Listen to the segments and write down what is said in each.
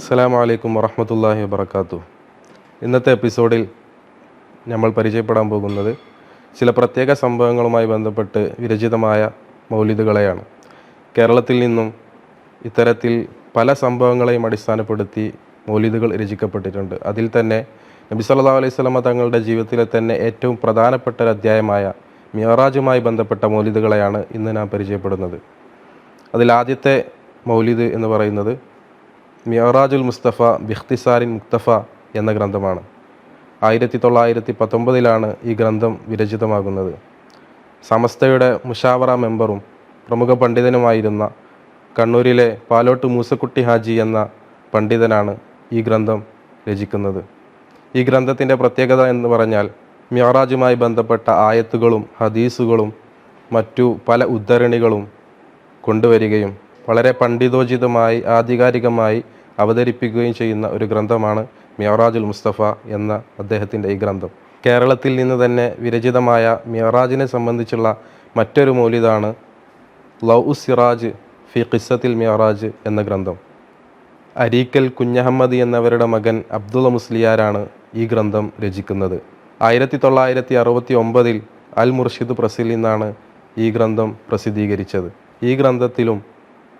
അസ്സലാമു വലൈക്കും വറഹമത്തല്ലാഹി വബർക്കാത്തു ഇന്നത്തെ എപ്പിസോഡിൽ നമ്മൾ പരിചയപ്പെടാൻ പോകുന്നത് ചില പ്രത്യേക സംഭവങ്ങളുമായി ബന്ധപ്പെട്ട് വിരചിതമായ മൗലിദുകളെയാണ്. കേരളത്തിൽ നിന്നും ഇത്തരത്തിൽ പല സംഭവങ്ങളെയും അടിസ്ഥാനപ്പെടുത്തി മൗലിദുകൾ രചിക്കപ്പെട്ടിട്ടുണ്ട്. അതിൽ തന്നെ നബി സല്ലാ അലൈഹി സ്വലമ തങ്ങളുടെ ജീവിതത്തിലെ തന്നെ ഏറ്റവും പ്രധാനപ്പെട്ട ഒരു അധ്യായമായ മിയറാജുമായി ബന്ധപ്പെട്ട മൗലിദുകളെയാണ് ഇന്ന് നാം പരിചയപ്പെടുന്നത്. അതിലാദ്യത്തെ മൗലിദ് എന്ന് പറയുന്നത് മിയറാജുൽ മുസ്തഫ ബിഖ്തിസാരിൻ മുക്തഫ എന്ന ഗ്രന്ഥമാണ്. ആയിരത്തി തൊള്ളായിരത്തി പത്തൊമ്പതിലാണ് ഈ ഗ്രന്ഥം വിരചിതമാകുന്നത്. സമസ്തയുടെ മുഷാവറ മെമ്പറും പ്രമുഖ പണ്ഡിതനുമായിരുന്ന കണ്ണൂരിലെ പാലോട്ട് മൂസക്കുട്ടി ഹാജി എന്ന പണ്ഡിതനാണ് ഈ ഗ്രന്ഥം രചിക്കുന്നത്. ഈ ഗ്രന്ഥത്തിന്റെ പ്രത്യേകത എന്ന് പറഞ്ഞാൽ മിയറാജുമായി ബന്ധപ്പെട്ട ആയത്തുകളും ഹദീസുകളും മറ്റു പല ഉദ്ധരണികളും കൊണ്ടുവരികയും വളരെ പണ്ഡിതോചിതമായി ആധികാരികമായി അവതരിപ്പിക്കുകയും ചെയ്യുന്ന ഒരു ഗ്രന്ഥമാണ് മിയറാജുൽ മുസ്തഫ എന്ന അദ്ദേഹത്തിന്റെ ഈ ഗ്രന്ഥം. കേരളത്തിൽ നിന്ന് തന്നെ വിരചിതമായ മിയറാജിനെ സംബന്ധിച്ചുള്ള മറ്റൊരു മൗലിദാണ് ലൗ സിറാജ് ഫി ഖിസ്സത്തിൽ മിയറാജ് എന്ന ഗ്രന്ഥം. അരീക്കൽ കുഞ്ഞഹമ്മദ് എന്നവരുടെ മകൻ അബ്ദുള്ള മുസ്ലിയാരാണ് ഈ ഗ്രന്ഥം രചിക്കുന്നത്. ആയിരത്തി തൊള്ളായിരത്തി അറുപത്തി ഒമ്പതിൽ അൽ മുർഷിദ് പ്രസിൽ നിന്നാണ് ഈ ഗ്രന്ഥം പ്രസിദ്ധീകരിച്ചത്. ഈ ഗ്രന്ഥത്തിലും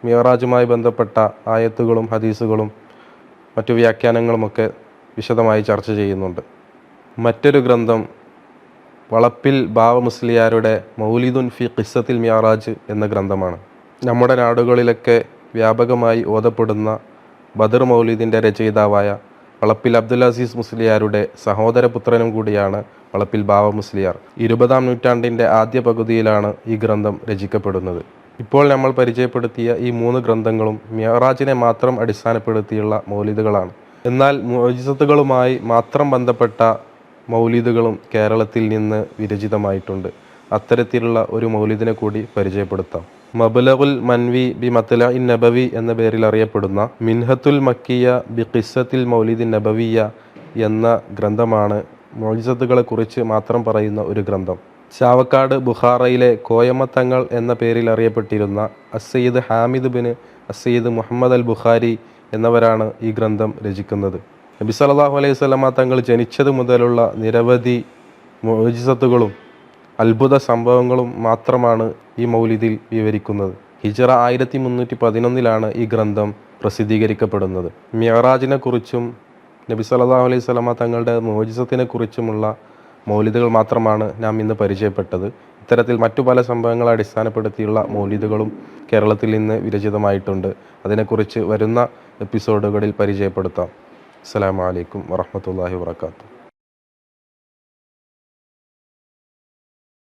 മിയറാജുമായി ബന്ധപ്പെട്ട ആയത്തുകളും ഹദീസുകളും മറ്റു വ്യാഖ്യാനങ്ങളുമൊക്കെ വിശദമായി ചർച്ച ചെയ്യുന്നുണ്ട്. മറ്റൊരു ഗ്രന്ഥം വളപ്പിൽ ബാവ മുസ്ലിയാരുടെ മൗലിദുൻ ഫി ഖിസ്സത്തിൽ മിയറാജ് എന്ന ഗ്രന്ഥമാണ്. നമ്മുടെ നാടുകളിലൊക്കെ വ്യാപകമായി ഓതപ്പെടുന്ന ബദർ മൗലിദിന്റെ രചയിതാവായ വളപ്പിൽ അബ്ദുൽ അസീസ് മുസ്ലിയാരുടെ സഹോദരപുത്രനും കൂടിയാണ് വളപ്പിൽ ബാവ മുസ്ലിയാർ ഇരുപതാം നൂറ്റാണ്ടിന്റെ ആദ്യ പകുതിയിലാണ് ഈ ഗ്രന്ഥം രചിക്കപ്പെടുന്നത്. ഇപ്പോൾ നമ്മൾ പരിചയപ്പെടുത്തിയ ഈ മൂന്ന് ഗ്രന്ഥങ്ങളും മിയറാജിനെ മാത്രം അടിസ്ഥാനപ്പെടുത്തിയുള്ള മൗലിദുകളാണ്. എന്നാൽ മോജിസത്തുകളുമായി മാത്രം ബന്ധപ്പെട്ട മൗലിദുകളും കേരളത്തിൽ നിന്ന് വിരചിതമായിട്ടുണ്ട്. അത്തരത്തിലുള്ള ഒരു മൗലിദിനെ കൂടി പരിചയപ്പെടുത്താം. മബലകുൽ മൻവി ബി മത്തല ഇൻ നബവി എന്ന പേരിൽ അറിയപ്പെടുന്ന മിൻഹത്തുൽ മക്കിയ ബി ഖിസ്സത്തിൽ മൗലിദിൻ നബവിയ എന്ന ഗ്രന്ഥമാണ് മോജിസത്തുകളെ കുറിച്ച് മാത്രം പറയുന്ന ഒരു ഗ്രന്ഥം. ചാവക്കാട് ബുഖാറയിലെ കോയമത്തങ്ങൾ എന്ന പേരിൽ അറിയപ്പെട്ടിരുന്ന അസയ്യിദ് ഹാമിദ് ബിൻ അസയ്യിദ് മുഹമ്മദ് അൽ ബുഖാരി എന്നവരാണ് ഈ ഗ്രന്ഥം രചിക്കുന്നത്. നബി സല്ലല്ലാഹു അലൈഹി സ്വലമ തങ്ങൾ ജനിച്ചത് മുതലുള്ള നിരവധി മോജിസത്തുകളും അത്ഭുത സംഭവങ്ങളും മാത്രമാണ് ഈ മൗലിദിൽ വിവരിക്കുന്നത്. ഹിജറ ആയിരത്തി മുന്നൂറ്റി പതിനൊന്നിലാണ് ഈ ഗ്രന്ഥം പ്രസിദ്ധീകരിക്കപ്പെടുന്നത്. മിയറാജിനെക്കുറിച്ചും നബി സല്ലല്ലാഹു അലൈഹി സ്വലമ തങ്ങളുടെ മോജിസത്തിനെ കുറിച്ചുമുള്ള മൗലിദുകൾ മാത്രമാണ് നാം ഇന്ന് പരിചയപ്പെട്ടത്. ഇത്തരത്തിൽ മറ്റു പല സംഭവങ്ങളെ അടിസ്ഥാനപ്പെടുത്തിയുള്ള മൗലിദുകളും കേരളത്തിൽ നിന്ന് വിരചിതമായിട്ടുണ്ട്. അതിനെക്കുറിച്ച് വരുന്ന എപ്പിസോഡുകളിൽ പരിചയപ്പെടുത്താം. അസ്സലാമു അലൈക്കും വറഹ്മത്തുള്ളാഹി വാത്തു